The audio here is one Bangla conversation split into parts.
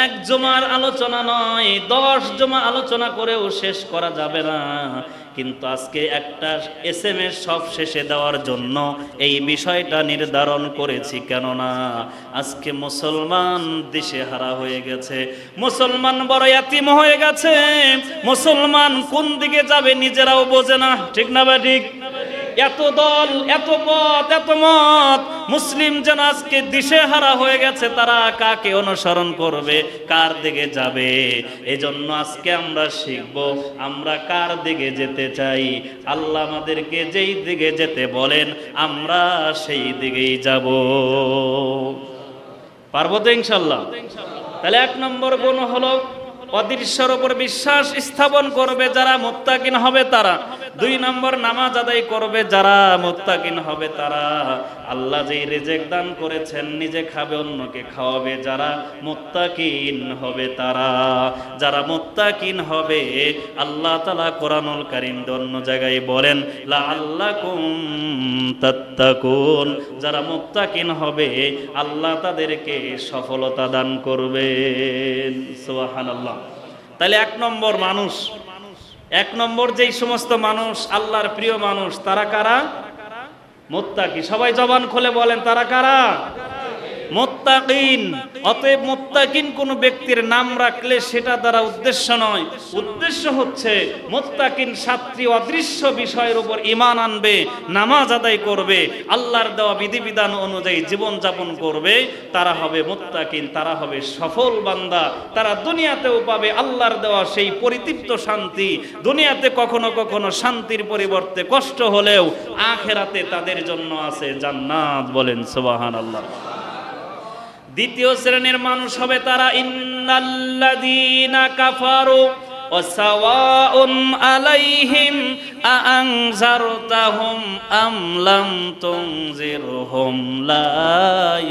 এক জমার আলোচনা নয়, দশ জমা আলোচনা করেও শেষ করা যাবে না। কিন্তু আজকে একটা এস এম এস সব শেষে দেওয়ার জন্য এই বিষয়টা নির্ধারণ করেছি, কেননা আজকে মুসলমান দিশে হারা হয়ে গেছে। মুসলমান বড় এতিম হয়ে গেছে। মুসলমান কোন দিকে যাবে নিজেরাও বোঝে না, ঠিক না বা ঠিক? এত দল, এত পথ, এত মত, মুসলিম যেন আজকে দিশেহারা হয়ে গেছে, তারা কাকে অনুসরণ করবে, কার দিকে যাবে? এজন্য আজকে আমরা শিখব, আমরা কার দিকে যেতে চাই? আল্লাহ আমাদেরকে যেই দিকে যেতে বলেন, আমরা সেই দিকেই যাব। পারব তো ইনশাল্লাহ? তাহলে এক নম্বর গুণ হলো অদৃশ্যর উপর বিশ্বাস স্থাপন করবে যারা মোত্তাকিন হবে তারা। দুই নম্বর, নামাজ আদায় করবে যারা মোত্তাকিন হবে তারা। আল্লাহ যেই রেজেক দান করেছেন, নিজে খাবে, অন্যকে খাওয়াবে যারা মোত্তাকিন হবে তারা। যারা মোত্তাকিন হবে, আল্লাহ তালা কোরআনুল কারিম অন্য জায়গায় বলেন লা আল্লাহ তাত্তাকুন যারা মুত্তাকিন হবে, আল্লাহ তাদেরকে সফলতা দান সুবহানাল্লাহ। তাহলে এক নম্বর মানুষ, এক নম্বর যেই সমস্ত মানুষ, আল্লাহর প্রিয় মানুষ, তারা কারা? মোত্তাকি। সবাই জবান খোলে বলেন, তারা কারা? মোত্তাকিন। অতএব মোত্তাকিন কোন ব্যক্তির নাম রাখলে সেটা দ্বারা উদ্দেশ্য নয়। উদ্দেশ্য হচ্ছে মোত্তাকিন সাতটি অদৃশ্য বিষয়ের উপর ইমান আনবে, নামাজ আদায় করবে, আল্লাহর দেওয়া বিধিবিধান অনুযায়ী জীবন যাপন করবে। তারা হবে মোত্তাকিন, তারা হবে সফল বান্দা। তারা দুনিয়াতেও পাবে আল্লাহর দেওয়া সেই পরিতৃপ্ত শান্তি। দুনিয়াতে কখনো কখনো শান্তির পরিবর্তে কষ্ট হলেও আখেরাতে তাদের জন্য আছে জান্নাত বলেন সুবাহান আল্লাহ দ্বিতীয় শ্রেণির মানুষ হবে তারা, ইন্নাল্লাযীনা কাফারু ওয়াসাওয়াউন আলাইহিম আআনজারতাহুম আম লাম তুনজিরহুম লা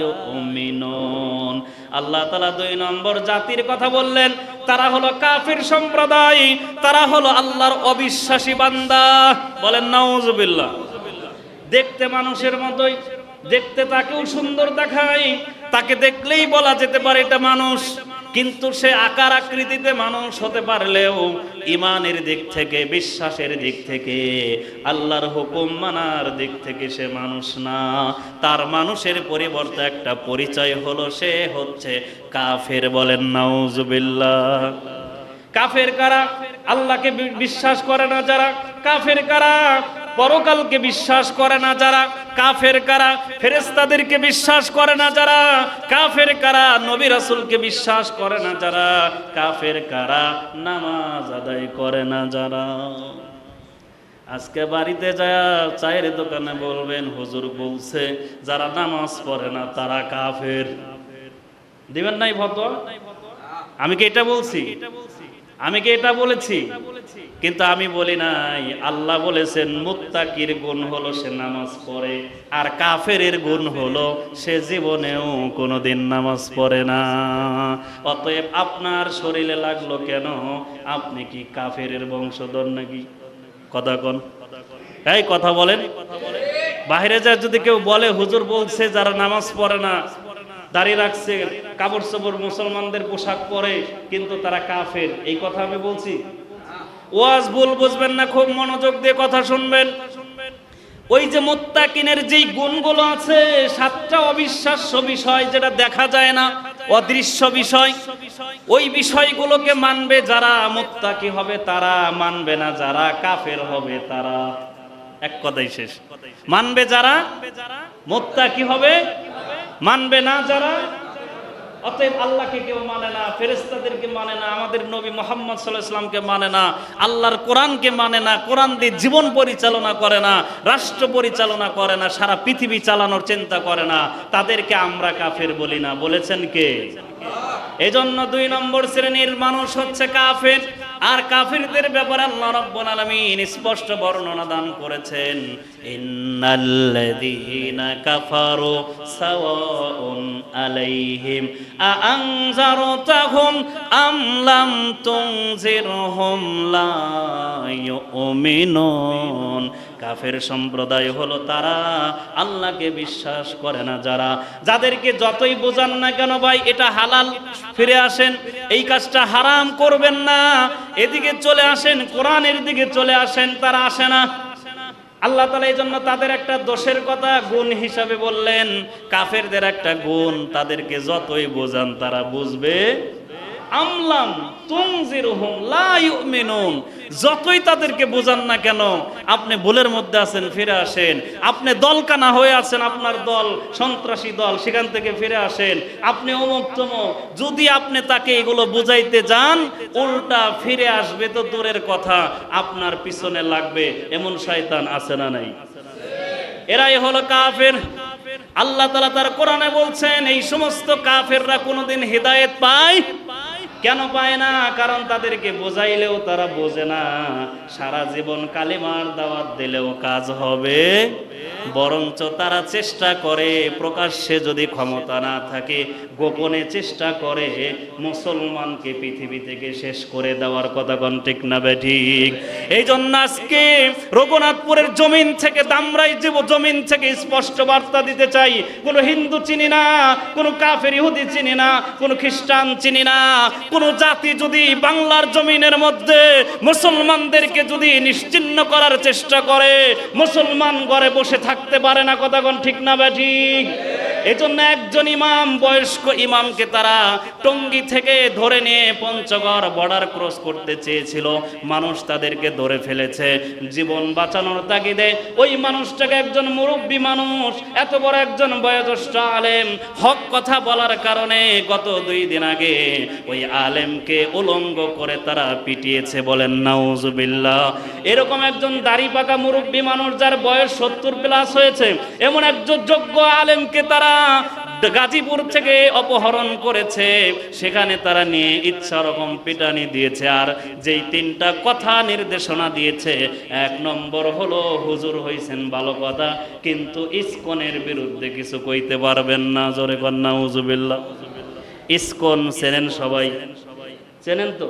ইউমিনুন। আল্লাহ তাআলা দুই নম্বর জাতির কথা বললেন, তারা হলো কাফির সম্প্রদায়, তারা হলো আল্লাহর অবিশ্বাসী বান্দা। বলেন, নাউজুবিল্লাহ। দেখতে মানুষের মতোই, দেখতে তাকেও সুন্দর দেখায় তাকে দেখলেই বলা যেতে পারে এটা মানুষ। কিন্তু সে আকার আকৃতিতে মানুষ হতে পারলেও ইমানের দিক থেকে, বিশ্বাসের দিক থেকে, আল্লাহর হুকুম মানার দিক থেকে সে মানুষ না। তার মানুষের পরিবর্তে একটা পরিচয় হলো, সে হচ্ছে কাফের বলেন, নাউজুবিল্লাহ। কাফের কারা? আল্লাহকে বিশ্বাস করে না যারা। কাফের কারা? পরকালকে বিশ্বাস করে না যারা, কাফের কারা ফেরেস্তাদেরকে বিশ্বাস করে না যারা, কাফের কারা, নবী রাসুলকে বিশ্বাস করে না যারা, কাফের কারা, নামাজ আদায় করে না যারা। আজকে বাড়িতে যায় চায়ের দোকানে বলবেন, হুজুর বলছে, যারা নামাজ পড়ে না তারা কাফের। দিবেন নাই ফতোয়া? আমি কি এটা বলছি? আমি কি এটা বলেছি? কিন্তু আমি বলি নাই। আল্লাহ বলেছেন, মুত্তাকির গুণ হলো সে নামাজ পড়ে, আর কাফেরের গুণ হলো সে জীবনেও কোনোদিন নামাজ পড়ে না। অতএব আপনার শরীরে লাগল কেন? আপনি কি কাফের বংশধর নাকি? কথা কন। এই, কথা বলেন। বাইরে যা যদি কেউ বলে, হুজুর বলছে যারা নামাজ পড়ে না দাঁড়িয়ে রাখছে কাপড় চোপড় মুসলমানদের পোশাক পরে, কিন্তু তারা কাফের। এই কথা আমি বলছি। ওয়াজ ভুল বুঝবেন না, খুব মনোযোগ দিয়ে কথা শুনবেন। ওই যে মোত্তাকিনের যেই গুণগুলো আছে, সাতটা অবিশ্বাস্য বিষয় যেটা দেখা যায় না, অদৃশ্য বিষয়, ওই বিষয়গুলোকে মানবে যারা মোত্তাকি হবে, তারা মানবে না যারা কাফের হবে, তারা এক কথাই শেষ। মানবে যারা মোত্তাকি হবে মানবে না যারা? অতএব আল্লাহকে কেউ মানে না ফেরেস্তাদেরকে মানে না, আমাদের নবী মোহাম্মদ সাল্লাহ মানে না, আল্লাহর কোরআনকে মানে না, কোরআন দিয়ে জীবন পরিচালনা করে না, রাষ্ট্র পরিচালনা করে না, সারা পৃথিবী চালানোর চিন্তা করে না, তাদেরকে আমরা কাফের বলি না। বলেছেন কে? এজন্য দুই নম্বর শ্রেণির মানুষ হচ্ছে কাফের। আর কাফিরদের ব্যাপারে আল্লাহ রাব্বুল আলামিন স্পষ্ট বর্ণনা দান করেছেন, ইন্নাল্লাযীনা কাফারু সাওয়াউন আলাইহিম আ আনজারতাহুম আম লাম তুনজিরহুম লা ইউমিনুন। কাফের সম্প্রদায় হলো তারা, আল্লাহকে বিশ্বাস করে না যারা। যাদেরকে যতই বোঝান না কেন ভাই, এটা হালাল, ফিরে আসেন। এই কাজটা হারাম করবেন না। এদিকে চলে আসেন, কোরআনের দিকে চলে আসেন, তারা আসে না। আল্লাহ তালা এই জন্য তাদের একটা দোষের কথা গুণ হিসাবে বললেন। কাফেরদের একটা গুণ, তাদেরকে যতই বোঝান তারা বুঝবে। আমলাম তুমজিরুহুম লা ইউমিনুন। যতই তাদেরকে বোঝান না কেন, আপনি ভুলের মধ্যে আছেন, ফিরে আসেন। আপনি দলকানা হয়ে আছেন, আপনার দল, সন্ত্রাসী দল, সেখান থেকে ফিরে আসেন। আপনি অমুক তমুক, যদি আপনি তাকে এগুলো বুঝাইতে যান, উল্টা ফিরে আসবে তো দূরের কথা, আপনার পিছনে লাগবে, এমন শয়তান আছে না নাই? এরাই হলো কাফের। আল্লাহ তালা তার কোরআনে বলছেন, এই সমস্ত কাফেররা কোনোদিন হেদায়েত পায় কেন পায় না? কারণ তাদেরকে বোঝাইলেও তারা বোঝে না। সারা জীবন কালিমার দাওয়াত দিলেও কাজ হবে। বরঞ্চ তারা চেষ্টা করে, প্রকাশ্যে যদি ক্ষমতা না থাকে, গোপনে চেষ্টা করে, মুসলমানকে পৃথিবী থেকে শেষ করে দেওয়ার কথা কোন ঠিক না ঠিক? এই জন্য আজকে রঘুনাথপুরের জমিন থেকে দামরাই জীব জমিন থেকে স্পষ্ট বার্তা দিতে চাই। কোনো হিন্দু চিনি না, কোনো কাফের ইহুদি চিনি না, কোনো খ্রিস্টান চিনি না। কোনো জাতি যদি বাংলার জমিনের মধ্যে মুসলমানদেরকে যদি নিশ্চিন্ন করার চেষ্টা করে, মুসলমান ঘরে বসে থাকতে পারে না কথাগণ ঠিক না ব্যাঠিক এজন্য একজন ইমাম, বয়স্ক ইমামকে তারা টঙ্গী থেকে ধরে নিয়ে পঞ্চগড় বর্ডার ক্রস করতে চেয়েছিল। মানুষ তাদেরকে ধরে ফেলেছে। জীবন বাঁচানোর তাগিদে ওই মানুষটাকে একজন মুরব্বী মানুষ, এত বড় একজন বয়োজ্যেষ্ঠ আলেম, হক কথা বলার কারণে গত দুই দিন আগে ওই আলেমকে উলঙ্গ করে তারা পিটিয়েছে বলেন, নাউজুবিল্লাহ। এরকম একজন দাড়ি পাকা মুরব্বী মানুষ যার বয়স সত্তর প্লাস হয়েছে, এমন একজন যোগ্য আলেমকে তারা গাজীপুর থেকে অপহরণ করেছে, সেখানে তারা নিয়ে ইচ্ছা রকম পিটানি দিয়েছে। আর যেই তিনটা কথা নির্দেশনা দিয়েছে, এক নম্বর হলো, হুজুর হইছেন ভালো কথা, কিন্তু ইসকনের বিরুদ্ধে কিছু কইতে পারবেন না। জোরে কন্যা হুজুবিল্লাহ ইসকন চেনেন সবাই? চেনেন তো?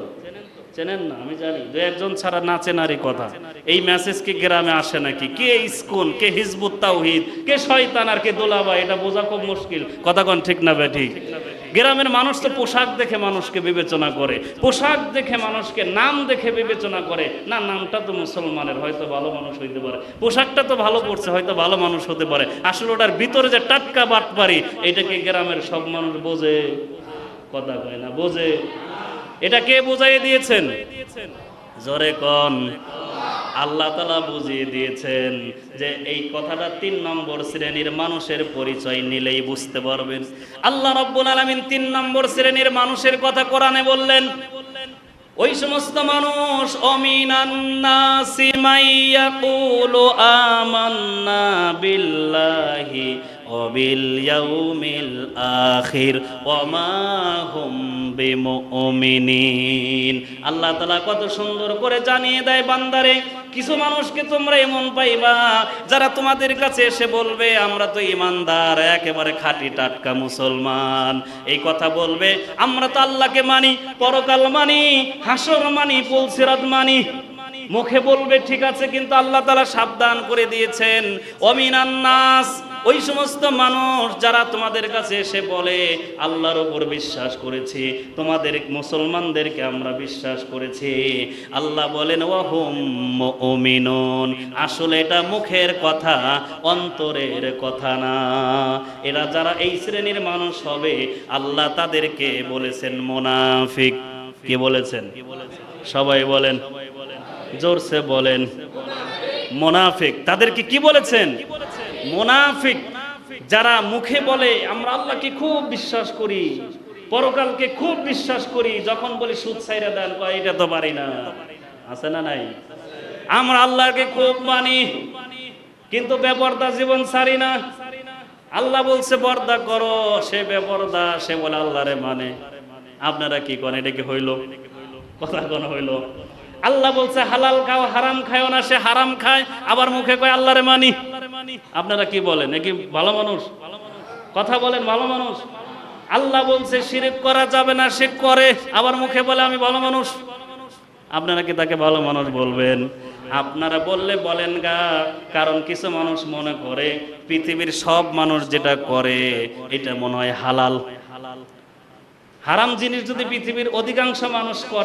চেনেন না? আমি জানি। দু একজন ছাড়া না চেনারই কথা। এই মেসেজ কি গ্রামে আসে নাকি? কে স্কুল, কে হিজবুত তাওহিদ, কে শয়তান আর কে দোলাবা এটা বোঝা খুব মুশকিল। কথা কোন ঠিক না ঠিক? গ্রামের মানুষ তো পোশাক দেখে মানুষকে বিবেচনা করে। পোশাক দেখে মানুষকে নাম দেখে বিবেচনা করে। না, নামটা তো মুসলমানের, হয়তো ভালো মানুষ হইতে পারে। পোশাকটা তো ভালো পড়ছে হয়তো ভালো মানুষ হতে পারে। আসলে ওটার ভিতরে যে টাটকা বাটপারি এটাকে গ্রামের সব মানুষ বোঝে? কথা কয় না, বোঝে। এটা কে বুঝাই দিয়েছেন? জোরে কন। আল্লাহ তালা বুঝিয়ে দিয়েছেন যে এই কথাটা তিন নম্বর শ্রেণির মানুষের পরিচয় নিলেই বুঝতে পারবেন। আল্লাহ রব্বুল আলমিন তিন নম্বর শ্রেণির মানুষের কথা কোরআনে বললেন, ওই সমস্ত মানুষ অমিনান্নাসি মাইয়াকুলু আমান্না বিল্লাহি ইয়াউমিল আখির ওমা হুম বিমুমিনিন। আল্লাহ তাআলা কত সুন্দর করে জানিয়ে দেয় বান্দারে, কিছু মানুষকে তোমরা এমন পাইবা, যারা তোমাদের কাছে এসে বলবে, আমরা তো ইমানদার, একেবারে খাঁটি টাটকা মুসলমান। এই কথা বলবে, আমরা তো আল্লাহকে মানি, পরকাল মানি, হাসর মানি পুলসিরাত মানি। মুখে বলবে, ঠিক আছে, কিন্তু আল্লাহ তালা সাবধান করে দিয়েছেন। অমিনান্নাস ওই সমস্ত মানুষ যারা তোমাদের কাছে এসে বলে, আল্লাহর ওপর বিশ্বাস করেছি, তোমাদের মুসলমানদেরকে আমরা বিশ্বাস করেছি। আল্লাহ বলেন, ওয়াহুম মুমিনুন। আসলে এটা মুখের কথা, অন্তরের কথা না। এরা যারা এই শ্রেণির মানুষ হবে, আল্লাহ তাদেরকে বলেছেন, মোনাফিক। কে বলেছেন? সবাই বলেন। জোরসে বলেন। মোনাফিক। তাদেরকে কি বলেছেন? মোনাফিক, যারা মুখে বলে, আমরা আল্লাহকে খুব বিশ্বাস করি, পরকালকে খুব বিশ্বাস করি। যখন বলি, সুদ সাইরা দেন এটা তো পারি না। আছে না নাই? আমরা আল্লাহকে খুব মানি, কিন্তু বেপর্দা জীবন সারি না। আল্লাহ বলছে, বর্দা করো, সে বেপর্দা সে বলে আল্লাহরে মানে। আপনারা কি করেন এটা কি হইল? কথা কোন হইল? আল্লাহ বলছে, হালাল খাও, হারাম খাও না, সে হারাম খায়। আবার মুখে কয়, আল্লাহরে মানি। আপনারা কি বলেন? এ কি ভালো মানুষ? কথা বলেন, ভালো মানুষ। আল্লাহ বলছে, শিরিক করা যাবে না সে করে। আবার মুখে বলে, আমি ভালো মানুষ। আপনারা কি তাকে ভালো মানুষ বলবেন? আপনারা বললে বলেন গা, কারণ কিছু মানুষ মনে করে, পৃথিবীর সব মানুষ যেটা করে, এটা মনে হয় হালাল হালাল। হারাম জিনিস যদি পৃথিবীর অধিকাংশ মানুষ করে